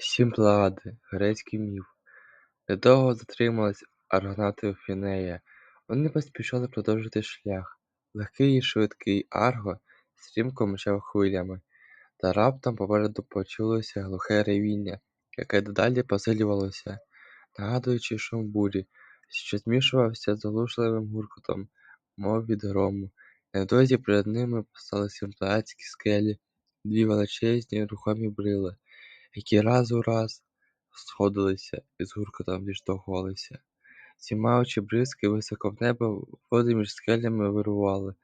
Сім Паллади – грецький міф Недовго затримувались аргонавти у Фінея. Вони поспішали продовжити шлях. Легкий і швидкий Арго стрімко мчав хвилями, та раптом попереду почулося глухе ревіння, яке дедалі посилювалося, нагадуючи шум бурі, що змішувався з оглушливим гуркотом, мов від грому. Невдовзі перед ними постали сімпладські скелі, дві величезні рухомі брили, які раз у раз сходилися і з гуркотом відштовхувалися. Зіймаючи бризки високо в небо, води між скелями вирували,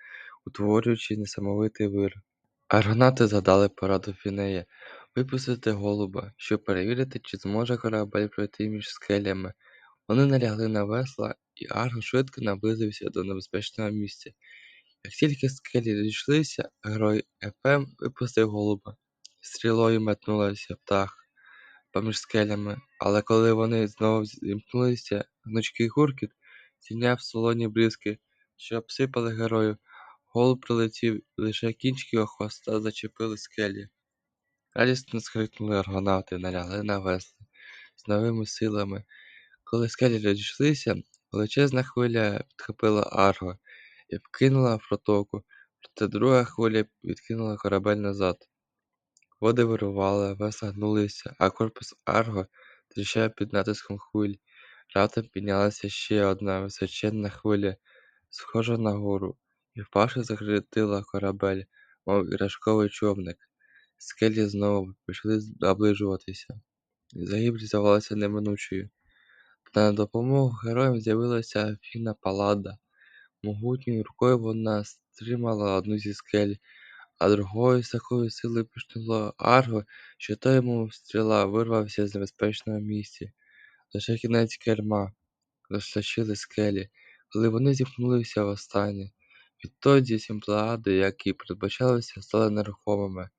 утворюючи несамовитий вир. Аргонавти згадали пораду Фінея випустити голуба, щоб перевірити, чи зможе корабель пройти між скелями. Вони налягли на весла, і Арго швидко наблизився до небезпечного місця. Як тільки скелі розійшлися, герой Ефем випустив голуба. Стрілою метнулася птах поміж скелями, але коли вони знову зімкнулися, гнучкий гуркіт здійняв солоні бризки, що обсипали герою. Голуб прилетів, лише кінчики його хвоста зачепили скелі. Радісно скрикнули аргонавти, налягли на весла з новими силами. Коли скелі розійшлися, величезна хвиля підхопила Арго і вкинула протоку, проте друга хвиля відкинула корабель назад. Води вирували, весла гнулися, а корпус Арго тріщав під натиском хвиль. Раптом піднялася ще одна височенна хвиля, схожа на гору, і впавши закрутила корабель, мов іграшковий човник. Скелі знову почали наближуватися. Загибель здавалася неминучою. Та на допомогу героям з'явилася Афіна Паллада. Могутньою рукою вона стримала одну зі скель, а другою з такою силою пішнуло Арго, що той, мов стріла, вирвався з небезпечного місця. Лише кінець керма розточили скелі, коли вони зімкнулися востаннє. Відтоді сім Плеяди, як і передбачалося, стали нерухомими,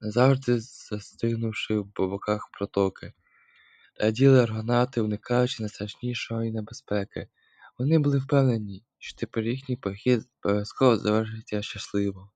назавжди застигнувши в боках протоки. Раділи аргонавти, уникаючи найстрашнішої небезпеки. Вони були впевнені, що тепер їхній похід обов'язково завершиться щасливо.